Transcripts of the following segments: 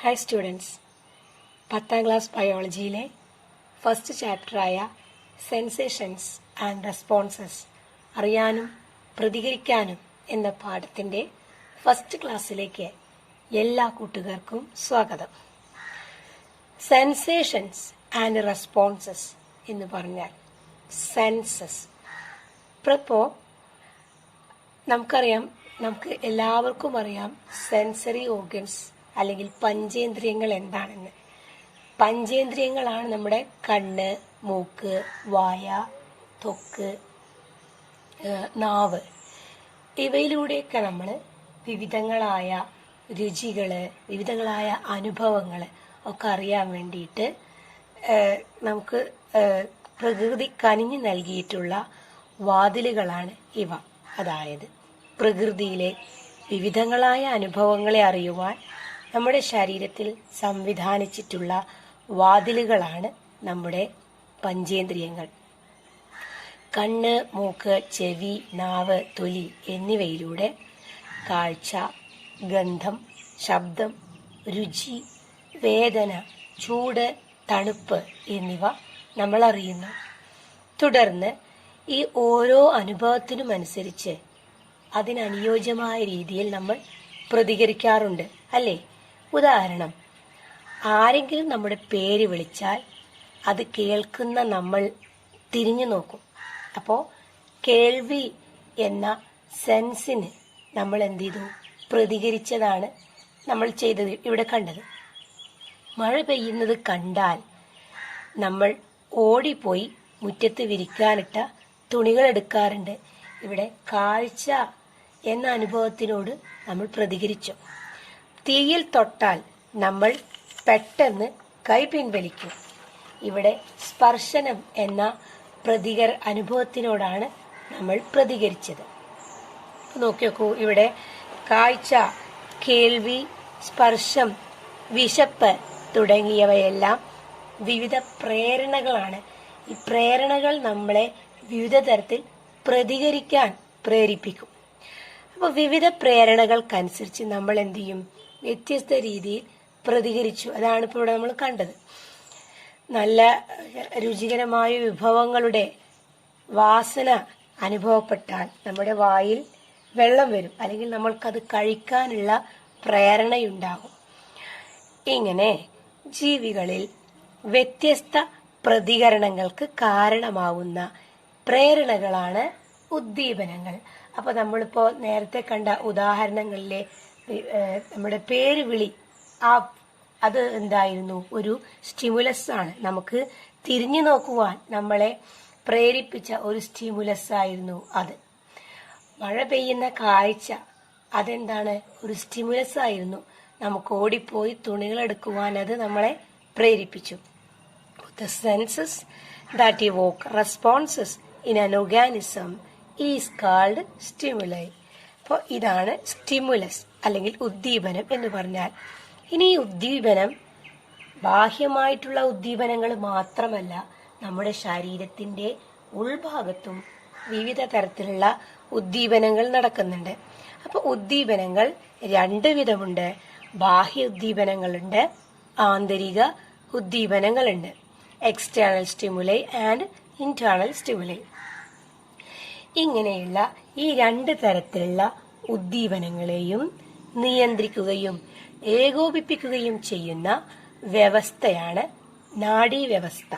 Hi students പത്താം class ബയോളജിയിലെ first ചാപ്റ്ററായ സെൻസേഷൻസ് ആൻഡ് റെസ്പോൺസസ് അറിയാനും പ്രതികരിക്കാനും എന്ന പാഠത്തിന്റെ ഫസ്റ്റ് ക്ലാസ്സിലേക്ക് എല്ലാ കൂട്ടുകാർക്കും സ്വാഗതം. സെൻസേഷൻസ് ആൻഡ് റെസ്പോൺസസ് എന്ന് പറഞ്ഞാൽ സെൻസസ് ഇപ്പോൾ നമുക്കറിയാം നമുക്ക് എല്ലാവർക്കും അറിയാം സെൻസറി ഓർഗൻസ് അല്ലെങ്കിൽ പഞ്ചേന്ദ്രിയങ്ങൾ എന്താണെന്ന്. പഞ്ചേന്ദ്രിയങ്ങളാണ് നമ്മുടെ കണ്ണ് മൂക്ക് വായ തൊക്ക് നാവ്. ഇവയിലൂടെയൊക്കെ നമ്മൾ വിവിധങ്ങളായ രുചികൾ വിവിധങ്ങളായ അനുഭവങ്ങൾ ഒക്കെ അറിയാൻ വേണ്ടിയിട്ട് നമുക്ക് പ്രകൃതി കനിഞ്ഞു നൽകിയിട്ടുള്ള വാതിലുകളാണ് ഇവ. അതായത് പ്രകൃതിയിലെ വിവിധങ്ങളായ അനുഭവങ്ങളെ അറിയുവാൻ നമ്മുടെ ശരീരത്തിൽ സംവിധാനിച്ചിട്ടുള്ള വാതിലുകളാണ് നമ്മുടെ പഞ്ചേന്ദ്രിയങ്ങൾ. കണ്ണ് മൂക്ക് ചെവി നാവ് തൊലി എന്നിവയിലൂടെ കാഴ്ച ഗന്ധം ശബ്ദം രുചി വേദന ചൂട് തണുപ്പ് എന്നിവ നമ്മൾ അറിയുന്നു. തുടർന്ന് ഈ ഓരോ അനുഭവത്തിനും അനുസരിച്ച് അതിനനുയോജ്യമായ രീതിയിൽ നമ്മൾ പ്രതികരിക്കാറുണ്ട് അല്ലേ? ഉദാഹരണം ആരെങ്കിലും നമ്മുടെ പേര് വിളിച്ചാൽ അത് കേൾക്കുന്ന നമ്മൾ തിരിഞ്ഞു നോക്കും. അപ്പോൾ കേൾവി എന്ന സെൻസിന് നമ്മൾ എന്ത് ചെയ്തു? പ്രതികരിച്ചതാണ് നമ്മൾ ചെയ്തത് ഇവിടെ കണ്ടത്. മഴ പെയ്യുന്നത് കണ്ടാൽ നമ്മൾ ഓടിപ്പോയി മുറ്റത്ത് വിരിക്കാനിട്ട തുണികൾ എടുക്കാറുണ്ട്. ഇവിടെ കാഴ്ച എന്ന അനുഭവത്തിനോട് നമ്മൾ പ്രതികരിച്ചു. തീയിൽ തൊട്ടാൽ നമ്മൾ പെട്ടെന്ന് കൈ പിൻവലിക്കും. ഇവിടെ സ്പർശനം എന്ന പ്രതികർ അനുഭവത്തിനോടാണ് നമ്മൾ പ്രതികരിച്ചത്. നോക്കി നോക്കൂ ഇവിടെ കാഴ്ച കേൾവി സ്പർശം വിശപ്പ് തുടങ്ങിയവയെല്ലാം വിവിധ പ്രേരണകളാണ്. ഈ പ്രേരണകൾ നമ്മളെ വിവിധ തരത്തിൽ പ്രതികരിക്കാൻ പ്രേരിപ്പിക്കും. അപ്പോൾ വിവിധ പ്രേരണകൾക്കനുസരിച്ച് നമ്മൾ എന്ത് ചെയ്യും? വ്യത്യസ്ത രീതിയിൽ പ്രതികരിച്ചു. അതാണ് ഇപ്പോൾ ഇവിടെ നമ്മൾ കണ്ടത്. നല്ല രുചികരമായ വിഭവങ്ങളുടെ വാസന അനുഭവപ്പെട്ടാൽ നമ്മുടെ വായിൽ വെള്ളം വരും. അല്ലെങ്കിൽ നമ്മൾക്കത് കഴിക്കാനുള്ള പ്രേരണയുണ്ടാകും. ഇങ്ങനെ ജീവികളിൽ വ്യത്യസ്ത പ്രതികരണങ്ങൾക്ക് കാരണമാവുന്ന പ്രേരണകളാണ് ഉദ്ദീപനങ്ങൾ. അപ്പോൾ നമ്മളിപ്പോൾ നേരത്തെ കണ്ട ഉദാഹരണങ്ങളിലെ നമ്മുടെ പേര് വിളി. ആ അത് എന്തായിരുന്നു? ഒരു സ്റ്റിമുലസ് ആണ്. നമുക്ക് തിരിഞ്ഞു നോക്കുവാൻ നമ്മളെ പ്രേരിപ്പിച്ച ഒരു സ്റ്റിമുലസ് ആയിരുന്നു അത്. മഴ പെയ്യുന്ന കാഴ്ച അതെന്താണ്? ഒരു സ്റ്റിമുലസ് ആയിരുന്നു. നമുക്ക് ഓടിപ്പോയി തുണികൾ എടുക്കുവാൻ അത് നമ്മളെ പ്രേരിപ്പിച്ചു. The senses that evoke responses in an organism is called stimuli അപ്പോൾ ഇതാണ് സ്റ്റിമുലസ്. അല്ലെങ്കിൽ ഉദ്ദീപനം എന്ന് പറഞ്ഞാൽ ഇനി ഈ ഉദ്ദീപനം ബാഹ്യമായിട്ടുള്ള ഉദ്ദീപനങ്ങൾ മാത്രമല്ല നമ്മുടെ ശരീരത്തിന്റെ ഉൾഭാഗത്തും വിവിധ തരത്തിലുള്ള ഉദ്ദീപനങ്ങൾ നടക്കുന്നുണ്ട്. അപ്പൊ ഉദ്ദീപനങ്ങൾ രണ്ട് വിധമുണ്ട്. ബാഹ്യ ഉദ്ദീപനങ്ങളുണ്ട് ആന്തരിക ഉദ്ദീപനങ്ങളുണ്ട്. External stimuli and internal stimuli ഇങ്ങനെയുള്ള ഈ രണ്ട് തരത്തിലുള്ള ഉദ്ദീപനങ്ങളെയും നിയന്ത്രിക്കുകയും ഏകോപിപ്പിക്കുകയും ചെയ്യുന്ന വ്യവസ്ഥയാണ് നാഡീവ്യവസ്ഥ.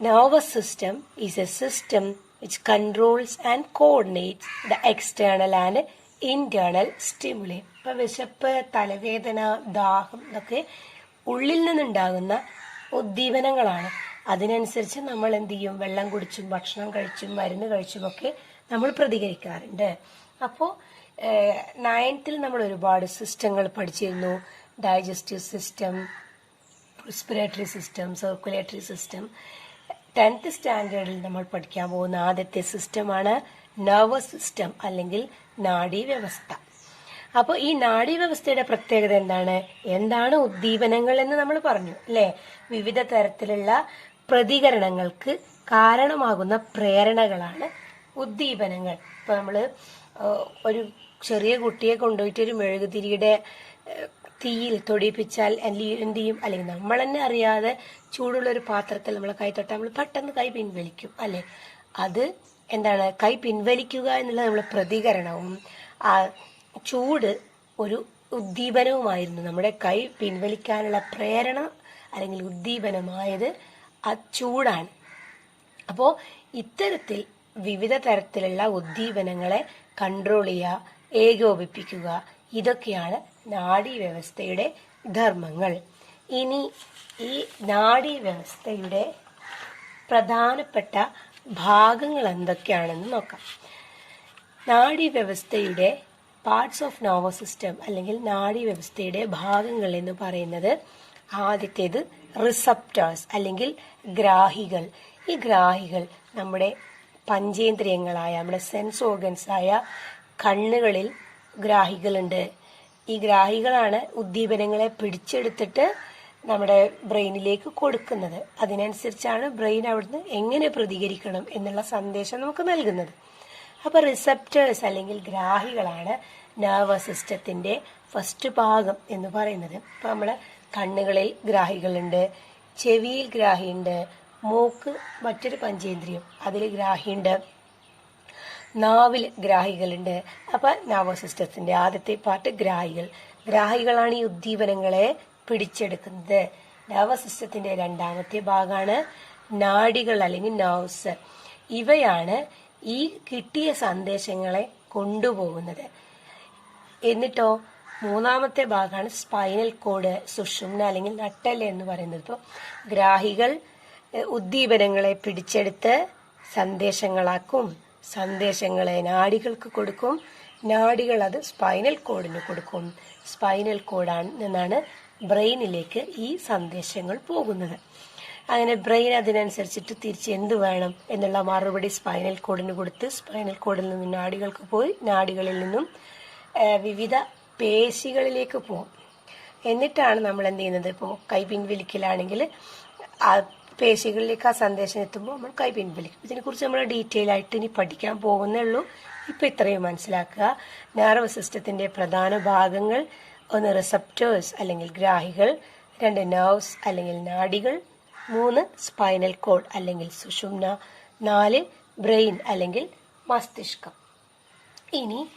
Nervous system is a system which controls and coordinates the external and internal stimuli. ഇപ്പൊ വിശപ്പ് തലവേദന ദാഹം ഇതൊക്കെ ഉള്ളിൽ നിന്നുണ്ടാകുന്ന ഉദ്ദീപനങ്ങളാണ്. അതിനനുസരിച്ച് നമ്മൾ എന്ത് ചെയ്യും? വെള്ളം കുടിച്ചും ഭക്ഷണം കഴിച്ചും മരുന്ന് കഴിച്ചും ഒക്കെ നമ്മൾ പ്രതികരിക്കാറുണ്ട്. അപ്പോൾ നയൻത്തിൽ നമ്മൾ ഒരുപാട് സിസ്റ്റങ്ങൾ പഠിച്ചിരുന്നു. Digestive system respiratory system circulatory system. Tenth സ്റ്റാൻഡേർഡിൽ നമ്മൾ പഠിക്കാൻ പോകുന്ന ആദ്യത്തെ സിസ്റ്റമാണ് നെർവസ് സിസ്റ്റം അല്ലെങ്കിൽ നാഡീവ്യവസ്ഥ അപ്പോൾ ഈ നാഡീവ്യവസ്ഥയുടെ പ്രത്യേകത എന്താണ്? എന്താണ് ഉദ്ദീപനങ്ങൾ എന്ന് നമ്മൾ പറഞ്ഞു അല്ലേ? വിവിധ തരത്തിലുള്ള പ്രതികരണങ്ങൾക്ക് കാരണമാകുന്ന പ്രേരണകളാണ് ഉദ്ദീപനങ്ങൾ. ഇപ്പൊ നമ്മൾ ഏഹ്, ഒരു ചെറിയ കുട്ടിയെ കൊണ്ടുപോയിട്ട് ഒരു മെഴുകുതിരിയുടെ തീയിൽ തൊടിപ്പിച്ചാൽ എന്ത് അല്ലെങ്കിൽ നമ്മൾ തന്നെ അറിയാതെ ചൂടുള്ള ഒരു പാത്രത്തിൽ നമ്മൾ കൈ തൊട്ടാൽ നമ്മൾ പെട്ടെന്ന് കൈ പിൻവലിക്കും അല്ലെ? അത് എന്താണ്? കൈ പിൻവലിക്കുക എന്നുള്ള നമ്മൾ പ്രതികരണവും ആ ചൂട് ഒരു ഉദ്ദീപനവുമായിരുന്നു. നമ്മുടെ കൈ പിൻവലിക്കാനുള്ള പ്രേരണ അല്ലെങ്കിൽ ഉദ്ദീപനമായത് ആ ചൂടാണ്. അപ്പോൾ ഇത്തരത്തിൽ വിവിധ തരത്തിലുള്ള ഉദ്ദീപനങ്ങളെ കൺട്രോൾ ചെയ്യുക ഏകോപിപ്പിക്കുക. ഇതൊക്കെയാണ് നാഡീ വ്യവസ്ഥയുടെ ധർമ്മങ്ങൾ. ഇനി ഈ നാഡീ വ്യവസ്ഥയുടെ പ്രധാനപ്പെട്ട ഭാഗങ്ങൾ എന്തൊക്കെയാണെന്ന് നോക്കാം. നാഡീ വ്യവസ്ഥയുടെ പാർട്സ് ഓഫ് നോവ സിസ്റ്റം അല്ലെങ്കിൽ നാഡി വ്യവസ്ഥയുടെ ഭാഗങ്ങൾ എന്ന് പറയുന്നത് ആദ്യത്തേത് റിസപ്റ്റേഴ്സ് അല്ലെങ്കിൽ ഗ്രാഹികൾ. ഈ ഗ്രാഹികൾ നമ്മുടെ പഞ്ചേന്ദ്രിയങ്ങളായ നമ്മുടെ സെൻസ് ഓർഗൻസ് ആയ കണ്ണുകളിൽ ഗ്രാഹികളുണ്ട്. ഈ ഗ്രാഹികളാണ് ഉദ്ദീപനങ്ങളെ പിടിച്ചെടുത്തിട്ട് നമ്മുടെ ബ്രെയിനിലേക്ക് കൊടുക്കുന്നത്. അതിനനുസരിച്ചാണ് ബ്രെയിൻ അവിടുന്ന് എങ്ങനെ പ്രതികരിക്കണം എന്നുള്ള സന്ദേശം നമുക്ക് നൽകുന്നത്. അപ്പോൾ റിസപ്റ്റേഴ്സ് അല്ലെങ്കിൽ ഗ്രാഹികളാണ് നെർവസ് സിസ്റ്റത്തിന്റെ ഫസ്റ്റ് ഭാഗം എന്ന് പറയുന്നത്. ഇപ്പൊ നമ്മൾ കണ്ണുകളിൽ ഗ്രാഹികളുണ്ട് ചെവിയിൽ ഗ്രാഹിയുണ്ട് മൂക്ക് മറ്റൊരു പഞ്ചേന്ദ്രിയം. അതിൽ ഗ്രാഹിയുണ്ട്. നാവിൽ ഗ്രാഹികളുണ്ട്. അപ്പൊ നാവ സിസ്റ്റത്തിന്റെ ആദ്യത്തെ പാർട്ട് ഗ്രാഹികൾ. ഗ്രാഹികളാണ് ഈ ഉദ്ദീപനങ്ങളെ പിടിച്ചെടുക്കുന്നത്. നാവ സിസ്റ്റത്തിന്റെ രണ്ടാമത്തെ ഭാഗമാണ് നാഡികൾ അല്ലെങ്കിൽ നർവ്സ് ഇവയാണ് ഈ കിട്ടിയ സന്ദേശങ്ങളെ കൊണ്ടുപോകുന്നത്. എന്നിട്ടോ മൂന്നാമത്തെ ഭാഗമാണ് സ്പൈനൽ കോഡ് സുഷുമ്ന അല്ലെങ്കിൽ നട്ടൽ എന്ന് പറയുന്നത്. ഇപ്പോൾ ഗ്രാഹികൾ ഉദ്ദീപനങ്ങളെ പിടിച്ചെടുത്ത് സന്ദേശങ്ങളാക്കും സന്ദേശങ്ങളെ നാടികൾക്ക് കൊടുക്കും. നാടികൾ അത് സ്പൈനൽ കോഡിന് കൊടുക്കും. സ്പൈനൽ കോഡാണ് നിന്നാണ് ബ്രെയിനിലേക്ക് ഈ സന്ദേശങ്ങൾ പോകുന്നത്. അങ്ങനെ ബ്രെയിൻ അതിനനുസരിച്ചിട്ട് തിരിച്ച് എന്ത് വേണം എന്നുള്ള മറുപടി സ്പൈനൽ കോഡിന് കൊടുത്ത് സ്പൈനൽ കോഡിൽ നിന്നും നാടികൾക്ക് പോയി നാടികളിൽ നിന്നും വിവിധ പേശികളിലേക്ക് പോകും എന്നിട്ടാണ് നമ്മൾ എന്ത് ചെയ്യുന്നത്? ഇപ്പോൾ കൈ പിൻവലിക്കലാണെങ്കിൽ പേശികളിലേക്ക് ആ സന്ദേശം എത്തുമ്പോൾ നമ്മൾ കൈ പിൻവലിക്കും. ഇതിനെക്കുറിച്ച് നമ്മൾ ഡീറ്റെയിൽ ആയിട്ട് ഇനി പഠിക്കാൻ പോകുന്നേ ഉള്ളൂ. ഇപ്പം ഇത്രയും മനസ്സിലാക്കുക. നെർവ് സിസ്റ്റത്തിന്റെ പ്രധാന ഭാഗങ്ങൾ ഒന്ന് റിസപ്റ്റേഴ്സ് അല്ലെങ്കിൽ ഗ്രാഹികൾ രണ്ട് നെർവ്സ് അല്ലെങ്കിൽ നാഡികൾ മൂന്ന് സ്പൈനൽ കോഡ് അല്ലെങ്കിൽ സുഷുമ്ന നാല് ബ്രെയിൻ അല്ലെങ്കിൽ മസ്തിഷ്കം. ഇനി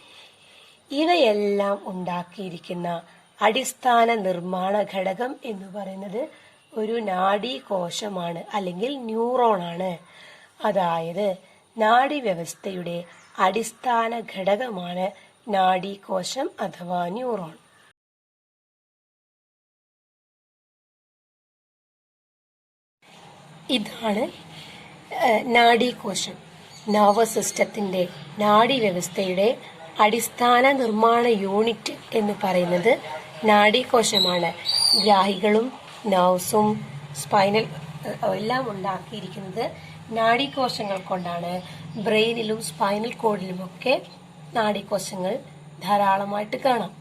ഇവയെല്ലാം ഉണ്ടാക്കിയിരിക്കുന്ന അടിസ്ഥാന നിർമ്മാണ ഘടകം എന്ന് പറയുന്നത് ഒരു നാഡീകോശമാണ് അല്ലെങ്കിൽ ന്യൂറോണാണ്. അതായത് നാഡി വ്യവസ്ഥയുടെ അടിസ്ഥാന ഘടകമാണ് നാഡീകോശം അഥവാ ന്യൂറോൺ. ഇതാണ് നാഡീകോശം. നർവസ് സിസ്റ്റത്തിന്റെ നാഡീവ്യവസ്ഥയുടെ അടിസ്ഥാന നിർമ്മാണ യൂണിറ്റ് എന്ന് പറയുന്നത് നാഡീകോശമാണ്. ഗ്രാഹികളും നർവ്സും സ്പൈനൽ എല്ലാം ഉണ്ടാക്കിയിരിക്കുന്നത് നാഡീകോശങ്ങൾ കൊണ്ടാണ്. ബ്രെയിനിലും സ്പൈനൽ കോഡിലുമൊക്കെ നാഡീകോശങ്ങൾ ധാരാളമായിട്ട് കാണാം.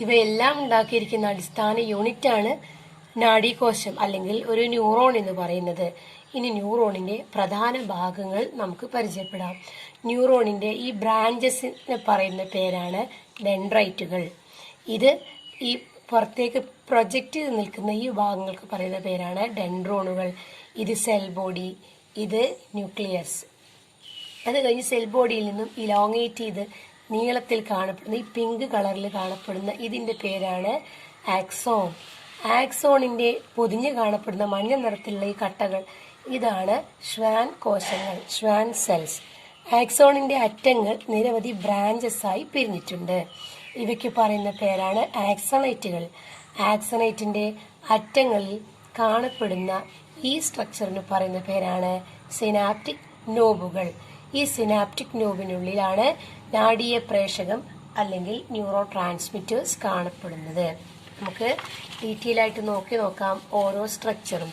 ഇവയെല്ലാം ഉണ്ടാക്കിയിരിക്കുന്ന അടിസ്ഥാന യൂണിറ്റാണ് നാഡീകോശം അല്ലെങ്കിൽ ഒരു ന്യൂറോൺ എന്ന് പറയുന്നത്. ഇനി ന്യൂറോണിന്റെ പ്രധാന ഭാഗങ്ങൾ നമുക്ക് പരിചയപ്പെടാം. ന്യൂറോണിന്റെ ഈ ബ്രാഞ്ചസിന് പറയുന്ന പേരാണ് ഡെൻഡ്രൈറ്റുകൾ. ഇത് ഈ പുറത്തേക്ക് പ്രൊജക്റ്റ് ചെയ്ത് നിൽക്കുന്ന ഈ ഭാഗങ്ങൾക്ക് പറയുന്ന പേരാണ് ഡെൻഡ്രോണുകൾ. ഇത് സെൽ ബോഡി ഇത് ന്യൂക്ലിയസ് അത് കഴിഞ്ഞ് സെൽ ബോഡിയിൽ നിന്നും ഇലോങ്ങേറ്റ് ചെയ്ത് നീളത്തിൽ കാണപ്പെടുന്ന ഈ പിങ്ക് കളറിൽ കാണപ്പെടുന്ന ഇതിന്റെ പേരാണ് ആക്സോൺ ആക്സോണിന്റെ പൊതിഞ്ഞ് കാണപ്പെടുന്ന മഞ്ഞ നിറത്തിലുള്ള ഈ കട്ടകൾ ഇതാണ് ഷ്വാൻ കോശങ്ങൾ ഷ്വാൻ സെൽസ് ആക്സോണിന്റെ അറ്റങ്ങൾ നിരവധി ബ്രാഞ്ചസ് ആയി പിരിഞ്ഞിട്ടുണ്ട്. ഇവയ്ക്ക് പറയുന്ന പേരാണ് ആക്സണൈറ്റുകൾ ആക്സണൈറ്റിന്റെ അറ്റങ്ങളിൽ കാണപ്പെടുന്ന ഈ സ്ട്രക്ചറിന് പറയുന്ന പേരാണ് സിനാപ്റ്റിക് നോബുകൾ ഈ സിനാപ്റ്റിക് നോബിനുള്ളിലാണ് നാഡീയ പ്രേഷകം അല്ലെങ്കിൽ ന്യൂറോ ട്രാൻസ്മിറ്റേഴ്സ് കാണപ്പെടുന്നത്. നമുക്ക് ഡീറ്റെയിൽ ആയിട്ട് നോക്കി നോക്കാം ഓരോ സ്ട്രക്ചറും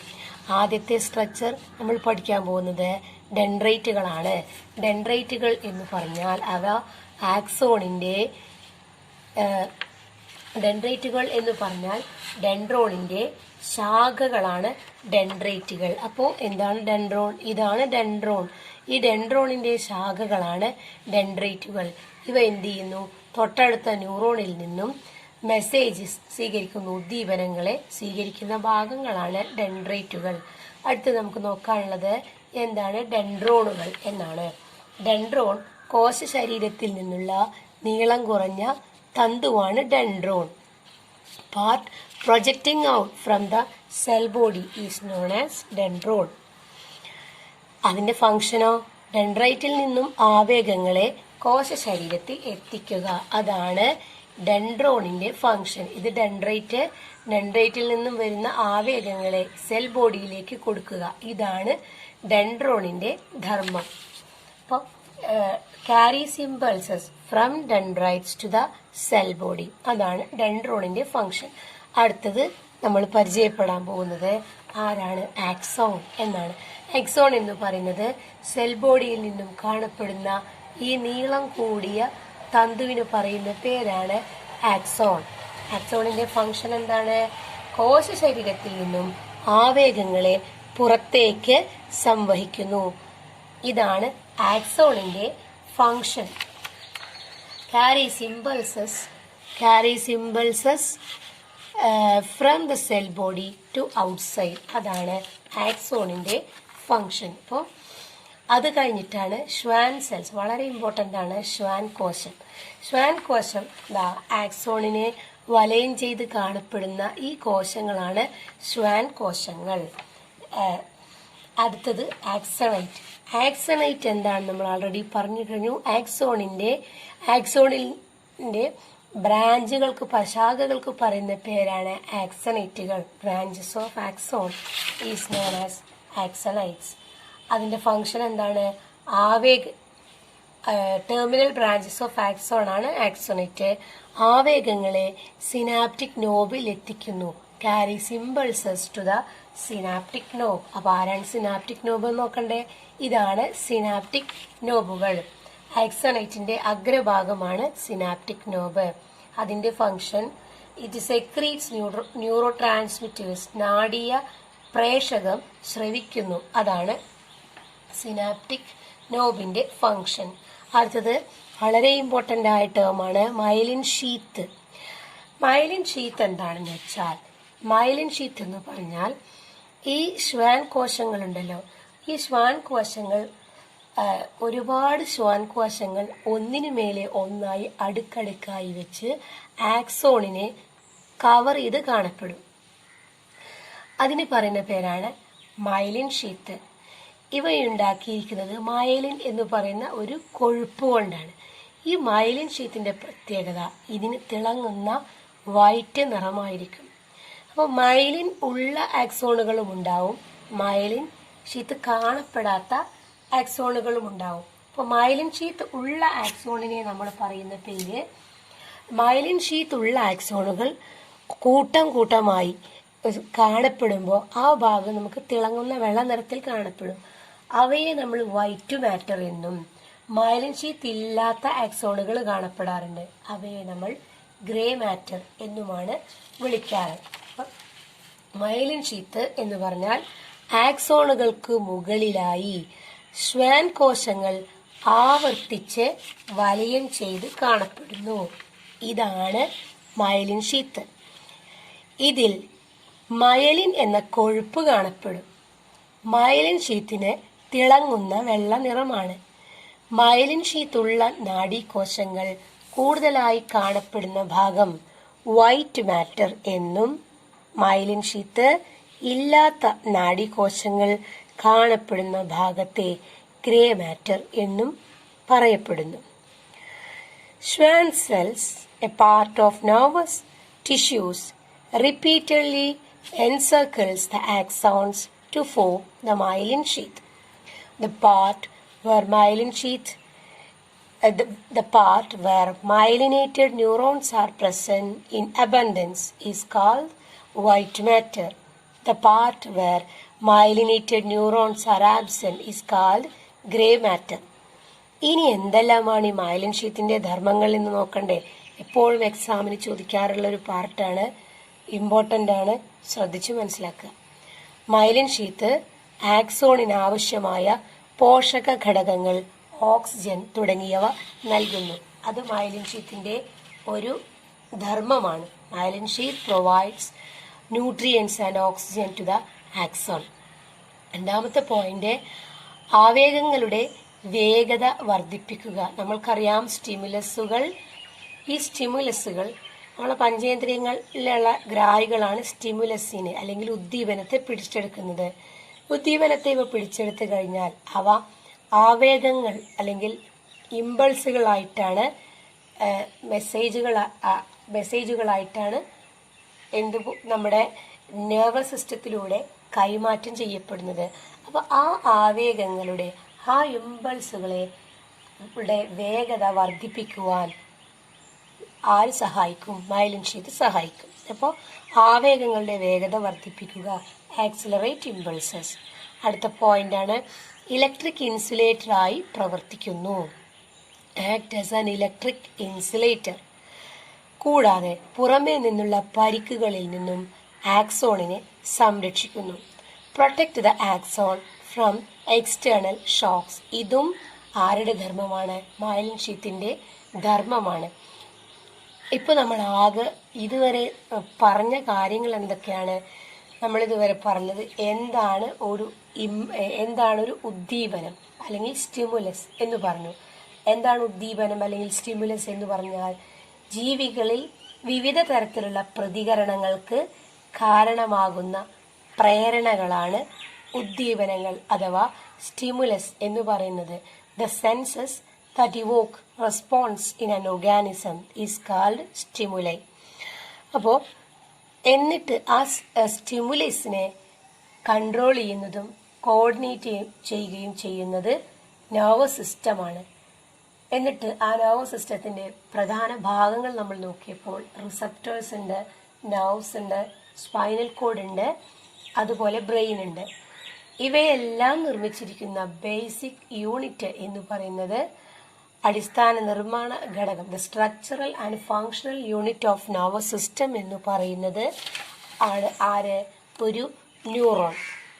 ആദ്യത്തെ സ്ട്രക്ചർ നമ്മൾ പഠിക്കാൻ പോകുന്നത് ഡെൻഡ്രൈറ്റുകളാണ് ഡെൻഡ്രൈറ്റുകൾ എന്ന് പറഞ്ഞാൽ അവ ആക്സോണിന്റെ ഡെൻഡ്രൈറ്റുകൾ എന്ന് പറഞ്ഞാൽ ഡെൻഡ്രോണിന്റെ ശാഖകളാണ് ഡെൻഡ്രൈറ്റുകൾ. അപ്പോൾ എന്താണ് ഡെൻഡ്രോൺ ഇതാണ് ഡെൻഡ്രോൺ ഈ ഡെൻഡ്രോണിന്റെ ശാഖകളാണ് ഡെൻഡ്രൈറ്റുകൾ. ഇവ എന്ത് ചെയ്യുന്നു? തൊട്ടടുത്ത ന്യൂറോണിൽ നിന്നും മെസ്സേജസ് സ്വീകരിക്കുന്നു. ഉദ്ദീപനങ്ങളെ സ്വീകരിക്കുന്ന ഭാഗങ്ങളാണ് ഡെൻഡ്രൈറ്റുകൾ. അടുത്ത് നമുക്ക് നോക്കാനുള്ളത് എന്താണ് ഡെൻഡ്രോണുകൾ എന്നാണ്. ഡെൻഡ്രോൺ കോശ ശരീരത്തിൽ നിന്നുള്ള നീളം കുറഞ്ഞ തന്തുവാണ് dendron. Part projecting out from the cell body is known as dendron അതിന്റെ ഫംഗ്ഷനോ ഡെൻഡ്രൈറ്റിൽ നിന്നും ആവേഗങ്ങളെ കോശ ശരീരത്തിൽ എത്തിക്കുക. അതാണ് ഡെൻഡ്രോണിന്റെ ഫങ്ഷൻ ഇത് ഡെൻഡ്രൈറ്റ് ഡെൻഡ്രൈറ്റിൽ നിന്നും വരുന്ന ആവേഗങ്ങളെ സെൽ ബോഡിയിലേക്ക് കൊടുക്കുക. ഇതാണ് ഡെൻഡ്രോണിന്റെ ധർമ്മം. അപ്പോൾ carries impulses from dendrites to the cell body അതാണ് ഡെൻഡ്രോണിന്റെ ഫംഗ്ഷൻ അടുത്തത് നമ്മൾ പരിചയപ്പെടാൻ പോകുന്നത് ആരാണ്? ആക്സോൺ എന്നാണ്. ആക്സോൺ എന്ന് പറയുന്നത് സെൽ ബോഡിയിൽ നിന്നും കാണപ്പെടുന്ന ഈ നീളം കൂടിയ തന്തുവിന് പറയുന്ന പേരാണ് ആക്സോൺ ആക്സോണിന്റെ ഫംഗ്ഷൻ എന്താണ്? കോശ ശരീരത്തിൽ നിന്നും ആവേഗങ്ങളെ പുറത്തേക്ക് സംവഹിക്കുന്നു. ഇതാണ് ആക്സോണിന്റെ function carries impulses carries impulses from the cell body to outside അതാണ് ആക്സോണിന്റെ ഫങ്ഷൻ അപ്പോൾ അത് കഴിഞ്ഞിട്ടാണ് ശ്വാൻ സെൽസ് വളരെ ഇമ്പോർട്ടന്റ് ആണ് ശ്വാൻ കോശം. ശ്വാൻ കോശം ദാ ആക്സോണിനെ വലയം ചെയ്ത് കാണപ്പെടുന്ന ഈ കോശങ്ങളാണ് ശ്വാൻ കോശങ്ങൾ. ഏഹ്, അടുത്തത് ആക്സണൈറ്റ് ആക്സണൈറ്റ് എന്താണ് നമ്മൾ ഓൾറെഡി പറഞ്ഞു കഴിഞ്ഞു. ആക്സോണിന്റെ ആക്സോണിന്റെ ബ്രാഞ്ചുകൾക്ക് പശാഖകൾക്ക് പറയുന്ന പേരാണ് ആക്സണൈറ്റുകൾ branches of axon is known as axonites അതിന്റെ ഫംഗ്ഷൻ എന്താണ്? ആവേഗ ടെർമിനൽ ബ്രാഞ്ചസ് ഓഫ് ആക്സോൺ ആണ് ആക്സോണൈറ്റ് ആവേഗങ്ങളെ സിനാപ്റ്റിക് നോബിൽ എത്തിക്കുന്നു. Carry impulses to the synaptic knob. അപ്പൊ ആരാണ് സിനാപ്റ്റിക് നോബ് നോക്കണ്ടേ? ഇതാണ് സിനാപ്റ്റിക് നോബുകൾ. ആക്സണൈറ്റിന്റെ അഗ്രഭാഗമാണ് സിനാപ്റ്റിക് നോബ്. അതിന്റെ function it secretes neuro neurotransmitters നാടീയ പ്രേഷകം ശ്രവിക്കുന്നു. അതാണ് സിനാപ്റ്റിക് നോബിന്റെ ഫംഗ്ഷൻ. അടുത്തത് വളരെ ഇമ്പോർട്ടന്റ് ആയ മൈലിൻ ഷീത്ത് മൈലിൻ ഷീത്ത് എന്താണെന്ന് വെച്ചാൽ മൈലിൻ ഷീത്ത് എന്ന് പറഞ്ഞാൽ ഈ ശ്വാൻ കോശങ്ങളുണ്ടല്ലോ ഈ ശ്വാൻ കോശങ്ങൾ ഒരുപാട് ശ്വാൻ കോശങ്ങൾ ഒന്നിനു മേലെ ഒന്നായി അടുക്കടുക്കായി വെച്ച് ആക്സോണിനെ കവർ ചെയ്ത് കാണപ്പെടും. അതിന് പറയുന്ന പേരാണ് മൈലിൻ ഷീത്ത്. ഇവയുണ്ടാക്കിയിരിക്കുന്നത് മൈലിൻ എന്ന് പറയുന്ന ഒരു കൊഴുപ്പ് കൊണ്ടാണ്. ഈ മൈലിൻ ഷീത്തിന്റെ പ്രത്യേകത ഇതിന് തിളങ്ങുന്ന വൈറ്റ് നിറമായിരിക്കും. അപ്പോൾ മൈലിൻ ഉള്ള ആക്സോണുകളും ഉണ്ടാവും. മൈലിൻ ഷീത്ത് കാണപ്പെടാത്ത ആക്സോണുകളും ഉണ്ടാവും. അപ്പോൾ മൈലിൻ ഷീത്ത് ഉള്ള ആക്സോണിനെ നമ്മൾ പറയുന്ന പേര് മൈലിൻ ഷീത്ത് ഉള്ള ആക്സോണുകൾ കൂട്ടം കൂട്ടമായി കാണപ്പെടുമ്പോൾ ആ ഭാഗം നമുക്ക് തിളങ്ങുന്ന വെള്ള നിറത്തിൽ കാണപ്പെടും. അവയെ നമ്മൾ വൈറ്റ് മാറ്റർ എന്നും മൈലിൻ ഷീത്ത് ഇല്ലാത്ത ആക്സോണുകൾ കാണപ്പെടാറുണ്ട്. അവയെ നമ്മൾ ഗ്രേ മാറ്റർ എന്നുമാണ് വിളിക്കാറ്. മൈലിൻ ഷീത്ത് എന്ന് പറഞ്ഞാൽ ആക്സോണുകൾക്ക് മുകളിലായി ശ്വാൻ കോശങ്ങൾ ആവർത്തിച്ച് വലയം ചെയ്ത് കാണപ്പെടുന്നു. ഇതാണ് മയലിൻ ഷീത്ത്. ഇതിൽ മയലിൻ എന്ന കൊഴുപ്പ് കാണപ്പെടും. മയലിൻ ഷീത്തിന് തിളങ്ങുന്ന വെള്ള നിറമാണ്. മയലിൻ ഷീത്തുള്ള നാഡീകോശങ്ങൾ കൂടുതലായി കാണപ്പെടുന്ന ഭാഗം വൈറ്റ് മാറ്റർ എന്നും മൈലിൻ ഷീത്ത് ഇല്ലാത്ത നാഡീകോശങ്ങൾ കാണപ്പെടുന്ന ഭാഗത്തെ ഗ്രേ മാറ്റർ എന്നും പറയപ്പെടുന്നു Schwann cells, a part of nervous tissues, repeatedly encircles the axons to form the myelin sheath. The part where myelin sheath uh, the, the part where myelinated neurons are present in abundance is called white matter. The part where myelinated neurons are absent is called gray matter. ഇനി എന്തെല്ലാമാണ് ഈ myelin ഷീത്തിന്റെ ധർമ്മങ്ങൾ എന്ന് നോക്കണ്ടേ? എപ്പോഴും എക്സാമിന് ചോദിക്കാറുള്ള ഒരു പാർട്ടാണ് ഇമ്പോർട്ടന്റ് ആണ്. ശ്രദ്ധിച്ചു മനസ്സിലാക്കുക. മൈലിൻ ഷീത്ത് ആക്സോണിന് ആവശ്യമായ പോഷക ഘടകങ്ങൾ ഓക്സിജൻ തുടങ്ങിയവ നൽകുന്നു. അത് മൈലിൻ ഷീത്തിന്റെ ഒരു ധർമ്മമാണ്. Myelin sheath provides nutrients and oxygen to the axon രണ്ടാമത്തെ പോയിന്റ് ആവേഗങ്ങളുടെ വേഗത വർദ്ധിപ്പിക്കുക. നമ്മൾക്കറിയാം സ്റ്റിമുലസുകൾ ഈ സ്റ്റിമുലസുകൾ നമ്മളെ പഞ്ചേന്ദ്രിയങ്ങളിലുള്ള ഗ്രാഹികളാണ് സ്റ്റിമുലസിനെ അല്ലെങ്കിൽ ഉദ്ദീപനത്തെ പിടിച്ചെടുക്കുന്നത്. ഉദ്ദീപനത്തെ ഇവ പിടിച്ചെടുത്തു കഴിഞ്ഞാൽ അവ ആവേഗങ്ങൾ അല്ലെങ്കിൽ ഇമ്പൾസുകളായിട്ടാണ് മെസ്സേജുകൾ മെസ്സേജുകളായിട്ടാണ് എന്ത് നമ്മുടെ നെർവസ് സിസ്റ്റത്തിലൂടെ കൈമാറ്റം ചെയ്യപ്പെടുന്നത്. അപ്പോൾ ആ ആവേഗങ്ങളുടെ ആ ഇമ്പൾസുകളെ വേഗത വർദ്ധിപ്പിക്കുവാൻ ആര് സഹായിക്കും? മൈലിൻ ഷീറ്റ് സഹായിക്കും. അപ്പോൾ ആവേഗങ്ങളുടെ വേഗത വർദ്ധിപ്പിക്കുക ആക്സിലറേറ്റ് ഇമ്പൾസസ് അടുത്ത പോയിന്റാണ് ഇലക്ട്രിക് ഇൻസുലേറ്ററായി പ്രവർത്തിക്കുന്നു. Act as an electric insulator കൂടാതെ പുറമേ നിന്നുള്ള പരിക്കുകളിൽ നിന്നും ആക്സോണിനെ സംരക്ഷിക്കുന്നു. Protect the axon from external shocks ഇതും ആരുടെ ധർമ്മമാണ്? മൈലിൻ ഷീറ്റിന്റെ ധർമ്മമാണ്. ഇപ്പോൾ നമ്മൾ ആകെ ഇതുവരെ പറഞ്ഞ കാര്യങ്ങൾ എന്തൊക്കെയാണ്? നമ്മൾ ഇതുവരെ പറഞ്ഞത് എന്താണ് ഒരു ഇം എന്താണ് ഒരു ഉദ്ദീപനം അല്ലെങ്കിൽ സ്റ്റിമുലസ് എന്ന് പറഞ്ഞു. എന്താണ് ഉദ്ദീപനം അല്ലെങ്കിൽ സ്റ്റിമുലസ് എന്ന് പറഞ്ഞാൽ ജീവികളിൽ വിവിധ തരത്തിലുള്ള പ്രതികരണങ്ങൾക്ക് കാരണമാകുന്ന പ്രേരണകളാണ് ഉദ്ദീപനങ്ങൾ അഥവാ സ്റ്റിമുലസ് എന്ന് പറയുന്നത് the senses that evoke response in an organism is called stimuli. അപ്പോൾ എന്നിട്ട് ആ സ്റ്റിമുലസിനെ കൺട്രോൾ ചെയ്യുന്നതും കോർഡിനേറ്റ് ചെയ്യുകയും ചെയ്യുന്നത് നെർവസ് സിസ്റ്റമാണ് എന്നിട്ട് ആ നർവ് സിസ്റ്റത്തിന്റെ പ്രധാന ഭാഗങ്ങൾ നമ്മൾ നോക്കിയപ്പോൾ റിസപ്റ്റേഴ്സ് ഉണ്ട് നർവ്സ് ഉണ്ട് സ്പൈനൽ കോഡ് ഉണ്ട് അതുപോലെ ബ്രെയിൻ ഉണ്ട്. ഇവയെല്ലാം നിർമ്മിച്ചിരിക്കുന്ന ബേസിക് യൂണിറ്റ് എന്ന് പറയുന്നത് അടിസ്ഥാന നിർമ്മാണ ഘടകം the structural and functional unit of nervous system എന്ന് പറയുന്നത് ആണ് ആര്? ഒരു ന്യൂറോൺ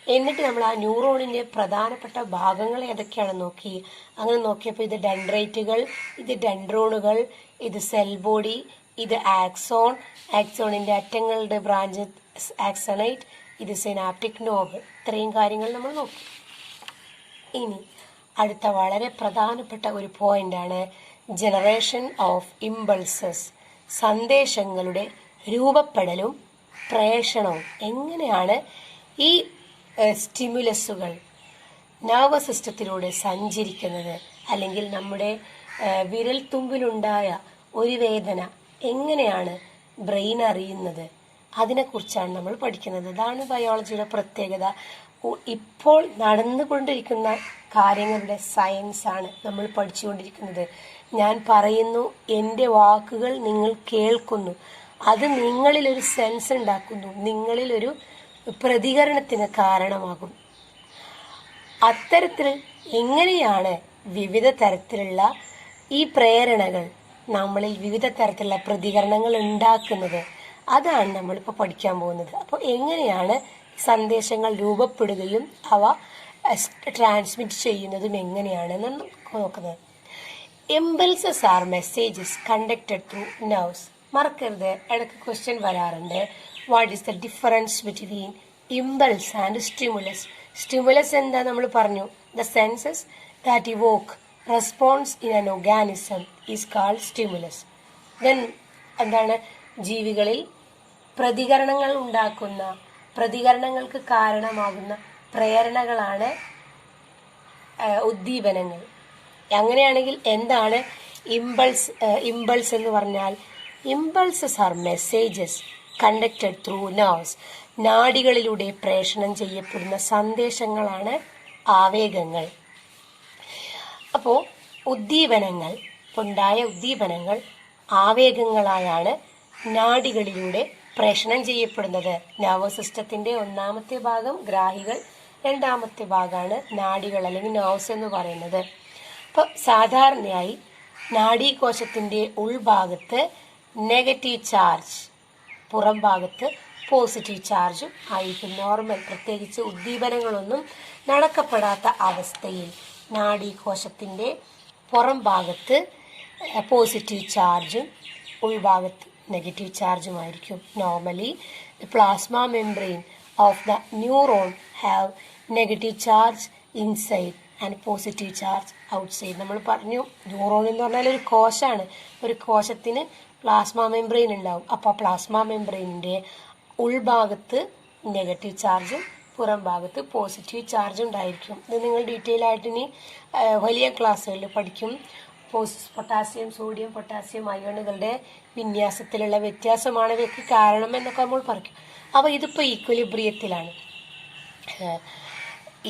എന്നിട്ട് നമ്മൾ ആ ന്യൂറോണിന്റെ പ്രധാനപ്പെട്ട ഭാഗങ്ങൾ ഏതൊക്കെയാണ് നോക്കി? അങ്ങനെ നോക്കിയപ്പോൾ ഇത് ഡെൻഡ്രൈറ്റുകൾ ഇത് ഡെൻഡ്രോണുകൾ ഇത് സെൽ ബോഡി ഇത് ആക്സോൺ ആക്സോണിന്റെ അറ്റങ്ങളുടെ ബ്രാഞ്ച് ആക്സണൈറ്റ് ഇത് സിനാപ്റ്റിക് നോബ് ഇത്രയും കാര്യങ്ങൾ നമ്മൾ നോക്കി. ഇനി അടുത്ത വളരെ പ്രധാനപ്പെട്ട ഒരു പോയിന്റാണ് ജനറേഷൻ ഓഫ് ഇമ്പൾസസ് സന്ദേശങ്ങളുടെ രൂപപ്പെടലും പ്രേഷണവും. എങ്ങനെയാണ് ഈ സ്റ്റിമുലസുകൾ നർവസ് സിസ്റ്റത്തിലൂടെ സഞ്ചരിക്കുന്നത് അല്ലെങ്കിൽ നമ്മുടെ വിരൽ തുമ്പിലുണ്ടായ ഒരു വേദന എങ്ങനെയാണ് ബ്രെയിൻ അറിയുന്നത്? അതിനെക്കുറിച്ചാണ് നമ്മൾ പഠിക്കുന്നത്. അതാണ് ബയോളജിയുടെ പ്രത്യേകത. ഇപ്പോൾ നടന്നുകൊണ്ടിരിക്കുന്ന കാര്യങ്ങളുടെ സയൻസാണ് നമ്മൾ പഠിച്ചുകൊണ്ടിരിക്കുന്നത്. ഞാൻ പറയുന്നു എന്റെ വാക്കുകൾ നിങ്ങൾ കേൾക്കുന്നു. അത് നിങ്ങളിലൊരു സെൻസ് ഉണ്ടാക്കുന്നു. നിങ്ങളിൽ ഒരു പ്രതികരണത്തിന് കാരണമാകും. അത്തരത്തിൽ എങ്ങനെയാണ് വിവിധ തരത്തിലുള്ള ഈ പ്രേരണകൾ നമ്മളിൽ വിവിധ തരത്തിലുള്ള പ്രതികരണങ്ങൾ ഉണ്ടാക്കുന്നത്? അതാണ് നമ്മളിപ്പോൾ പഠിക്കാൻ പോകുന്നത്. അപ്പോൾ എങ്ങനെയാണ് സന്ദേശങ്ങൾ രൂപപ്പെടുകയും അവ ട്രാൻസ്മിറ്റ് ചെയ്യുന്നതും എങ്ങനെയാണെന്ന് നോക്കുന്നത്. Impulses are messages conducted through nerves മറക്കരുത്. ഇടയ്ക്ക് ക്വസ്റ്റ്യൻ വരാറുണ്ട്. What is the difference between impulse and stimulus stimulus എന്താ നമ്മൾ പറഞ്ഞു? The senses that evoke response in an organism is called stimulus then എന്താണ്? ജീവികളിൽ പ്രതികരണങ്ങൾ ഉണ്ടാക്കുന്ന പ്രതികരണങ്ങൾക്ക് കാരണമാകുന്ന പ്രേരണകളാണ് ഉദ്ദീപനങ്ങൾ. അങ്ങനെയാണെങ്കിൽ എന്താണ്? ഇമ്പൾസ് ഇമ്പൾസ് എന്ന് പറഞ്ഞാൽ impulses are messages conducted through nerves നാഡികളിലൂടെ പ്രേഷണം ചെയ്യപ്പെടുന്ന സന്ദേശങ്ങളാണ് ആവേഗങ്ങൾ. അപ്പോൾ ഉദ്ദീപനങ്ങൾ ഉണ്ടായ ഉദ്ദീപനങ്ങൾ ആവേഗങ്ങളായാണ് നാഡികളിലൂടെ പ്രേഷണം ചെയ്യപ്പെടുന്നത്. നർവസ് സിസ്റ്റത്തിന്റെ ഒന്നാമത്തെ ഭാഗം ഗ്രാഹികൾ രണ്ടാമത്തെ ഭാഗമാണ് നാഡികൾ അല്ലെങ്കിൽ nerves എന്ന് പറയുന്നത്. അപ്പോൾ സാധാരണയായി നാഡീകോശത്തിന്റെ ഉൾഭാഗത്ത് നെഗറ്റീവ് ചാർജ് പുറം ഭാഗത്ത് പോസിറ്റീവ് ചാർജും ആയിരിക്കും. നോർമൽ പ്രത്യേകിച്ച് ഉദ്ദീപനങ്ങളൊന്നും നടക്കപ്പെടാത്ത അവസ്ഥയിൽ നാഡീകോശത്തിന്റെ പുറം ഭാഗത്ത് പോസിറ്റീവ് ചാർജും ഉൾഭാഗത്ത് negative ചാർജുമായിരിക്കും normally plasma membrane of the neuron have negative charge inside and positive charge outside നമ്മൾ പറഞ്ഞു ന്യൂറോൺ എന്ന് പറഞ്ഞാൽ ഒരു കോശമാണ് ഒരു കോശത്തിന് പ്ലാസ്മ മെംബ്രെയിൻ ഉണ്ടാവും. അപ്പോൾ പ്ലാസ്മ മെംബ്രെയിനിന്റെ ഉൾഭാഗത്ത് നെഗറ്റീവ് ചാർജും പുറം ഭാഗത്ത് പോസിറ്റീവ് ചാർജ് ഉണ്ടായിരിക്കും. ഇത് നിങ്ങൾ ഡീറ്റെയിൽ ആയിട്ട് ഇനി വലിയ ക്ലാസ്സുകളിൽ പഠിക്കും. പൊട്ടാസ്യം സോഡിയം പൊട്ടാസ്യം അയോണുകളുടെ വിന്യാസത്തിലുള്ള വ്യത്യാസമാണ് ഇവയ്ക്ക് കാരണം എന്നൊക്കെ നമ്മൾ പറയും. അപ്പോൾ ഇതിപ്പോൾ ഈക്വലിബ്രിയത്തിലാണ്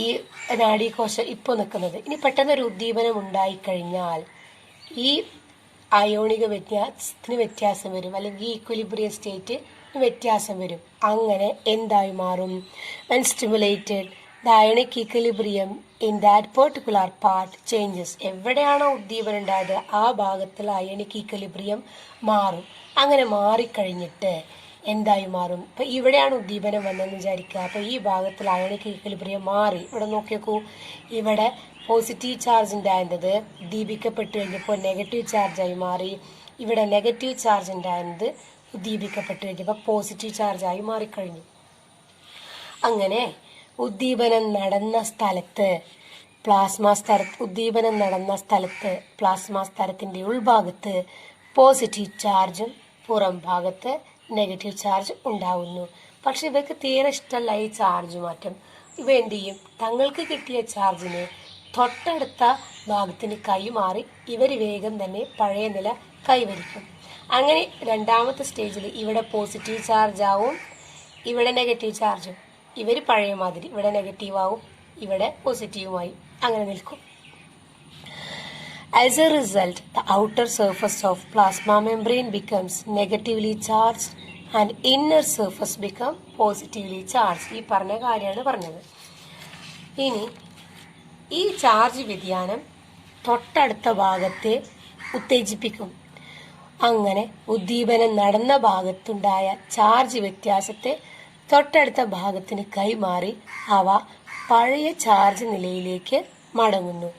ഈ നാഡീകോശം ഇപ്പോൾ നിൽക്കുന്നത്. ഇനി പെട്ടെന്നൊരു ഉദ്ദീപനം ഉണ്ടായിക്കഴിഞ്ഞാൽ ഈ അയോണിക വ്യത്യാസത്തിന് വ്യത്യാസം വരും. അല്ലെങ്കിൽ ഈക്വലിബ്രിയം സ്റ്റേറ്റ് വ്യത്യാസം വരും. അങ്ങനെ എന്തായി മാറും? When stimulated the ionic equilibrium in that particular part changes എവിടെയാണോ ഉദ്ദീപനം ഉണ്ടായത് ആ ഭാഗത്തിൽ അയോണിക് ഈക്വലിബ്രിയം മാറും. അങ്ങനെ മാറിക്കഴിഞ്ഞിട്ട് എന്തായി മാറും? ഇപ്പം ഇവിടെയാണ് ഉദ്ദീപനം വന്നതെന്ന് വിചാരിക്കുക. അപ്പോൾ ഈ ഭാഗത്തിൽ അയോണിക് ഈക്വലിബ്രിയം മാറി. ഇവിടെ നോക്കിയേക്കൂ. ഇവിടെ പോസിറ്റീവ് ചാർജ് ഉണ്ടായിരുന്നത് ഉദ്ദീപിക്കപ്പെട്ട് കഴിഞ്ഞപ്പോൾ നെഗറ്റീവ് ചാർജായി മാറി. ഇവിടെ നെഗറ്റീവ് ചാർജ് ഉണ്ടായിരുന്നത് ഉദ്ദീപിക്കപ്പെട്ട് കഴിഞ്ഞപ്പോൾ പോസിറ്റീവ് ചാർജായി മാറിക്കഴിഞ്ഞു. അങ്ങനെ ഉദ്ദീപനം നടന്ന സ്ഥലത്ത് പ്ലാസ്മ സ്ഥല ഉദ്ദീപനം നടന്ന സ്ഥലത്ത് പ്ലാസ്മ സ്ഥലത്തിന്റെ ഉൾഭാഗത്ത് പോസിറ്റീവ് ചാർജും പുറം ഭാഗത്ത് നെഗറ്റീവ് ചാർജ് ഉണ്ടാവുന്നു. പക്ഷെ ഇവർക്ക് തീരെ ഇഷ്ടമല്ല ഈ ചാർജ് മാറ്റം. ഇവ എന്ത് ചെയ്യും? തങ്ങൾക്ക് കിട്ടിയ ചാർജിനെ തൊട്ടടുത്ത ഭാഗത്തിന് കൈമാറി ഇവർ വേഗം തന്നെ പഴയ നില കൈവരിക്കും. അങ്ങനെ രണ്ടാമത്തെ സ്റ്റേജിൽ ഇവിടെ പോസിറ്റീവ് ചാർജ് ആവും ഇവിടെ നെഗറ്റീവ് ചാർജും ഇവർ പഴയ മാതിരി ഇവിടെ നെഗറ്റീവ് ആവും ഇവിടെ പോസിറ്റീവുമായി അങ്ങനെ നിൽക്കും. As a result, the outer surface of plasma membrane becomes negatively charged and inner surface become positively charged. ഈ പറഞ്ഞ കാര്യമാണ് പറഞ്ഞത്. ഇനി ഈ ചാർജ് വ്യതിയാനം തൊട്ടടുത്ത ഭാഗത്തെ ഉത്തേജിപ്പിക്കും. അങ്ങനെ ഉദ്ദീപനം നടന്ന ഭാഗത്തുണ്ടായ ചാർജ് വ്യത്യാസത്തെ തൊട്ടടുത്ത ഭാഗത്തിന് കൈമാറി അവ പഴയ ചാർജ് നിലയിലേക്ക് മടങ്ങുന്നു.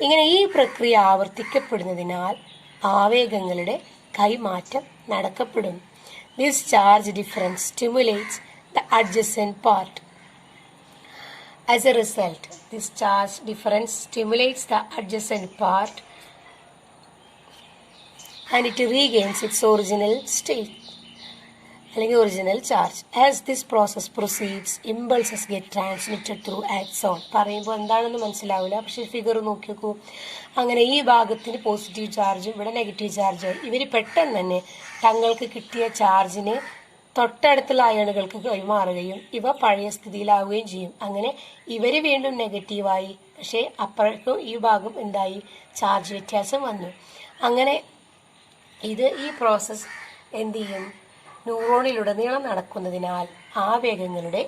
ഇങ്ങനെ ഈ പ്രക്രിയ ആവർത്തിക്കപ്പെടുന്നതിനാൽ ആവേഗങ്ങളുടെ കൈമാറ്റം നടക്കപ്പെടും. This charge difference stimulates the adjacent part As a result, this charge difference stimulates the adjacent part and it regains its original state അല്ലെങ്കിൽ original charge as this process proceeds impulses get transmitted through axon പറയുമ്പോൾ എന്താണെന്ന് മനസ്സിലാവില്ല. പക്ഷെ figure നോക്കി നോക്കൂ അങ്ങനെ ഈ ഭാഗത്തിന് പോസിറ്റീവ് ചാർജും ഇവിടെ നെഗറ്റീവ് ചാർജും ഇവർ പെട്ടെന്ന് തന്നെ തങ്ങൾക്ക് കിട്ടിയ ചാർജിനെ തൊട്ടടുത്തുള്ള അയണുകൾക്ക് കൈമാറുകയും ഇവ പഴയ സ്ഥിതിയിലാവുകയും ചെയ്യും. അങ്ങനെ ഇവർ വീണ്ടും നെഗറ്റീവായി പക്ഷേ അപ്പോഴേക്കും ഈ ഭാഗം എന്തായി? ചാർജ് വ്യത്യാസം വന്നു. അങ്ങനെ ഇത് ഈ പ്രോസസ്സ് എന്ത് ചെയ്യും? ന്യൂറോണിലുടനീളം നടക്കുന്നതിനാൽ ആവേഗങ്ങളുടെ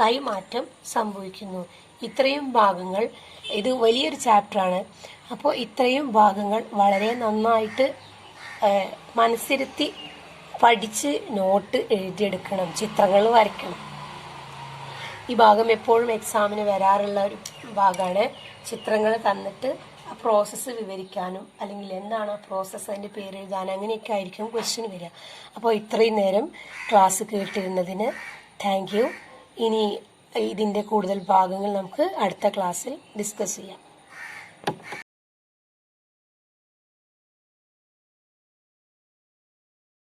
കൈമാറ്റം സംഭവിക്കുന്നു. ഇത്രയും ഭാഗങ്ങൾ ഇത് വലിയൊരു ചാപ്റ്ററാണ് അപ്പോൾ ഇത്രയും ഭാഗങ്ങൾ വളരെ നന്നായിട്ട് മനസ്സിരുത്തി പഠിച്ച് നോട്ട് എഴുതിയെടുക്കണം ചിത്രങ്ങൾ വരയ്ക്കണം. ഈ ഭാഗം എപ്പോഴും എക്സാമിന് വരാറുള്ള ഒരു ഭാഗമാണ്. ചിത്രങ്ങൾ തന്നിട്ട് ആ പ്രോസസ്സ് വിവരിക്കാനും അല്ലെങ്കിൽ എന്താണ് ആ പ്രോസസ്സ് അതിന്റെ പേര് എഴുതാനും അങ്ങനെയൊക്കെ ആയിരിക്കും ക്വസ്റ്റ്യൻ വരിക. അപ്പോൾ ഇത്രയും നേരം ക്ലാസ് കേട്ടിരുന്നതിന് താങ്ക് യു ഇനി ഇതിന്റെ കൂടുതൽ ഭാഗങ്ങൾ നമുക്ക് അടുത്ത ക്ലാസ്സിൽ ഡിസ്കസ് ചെയ്യാം.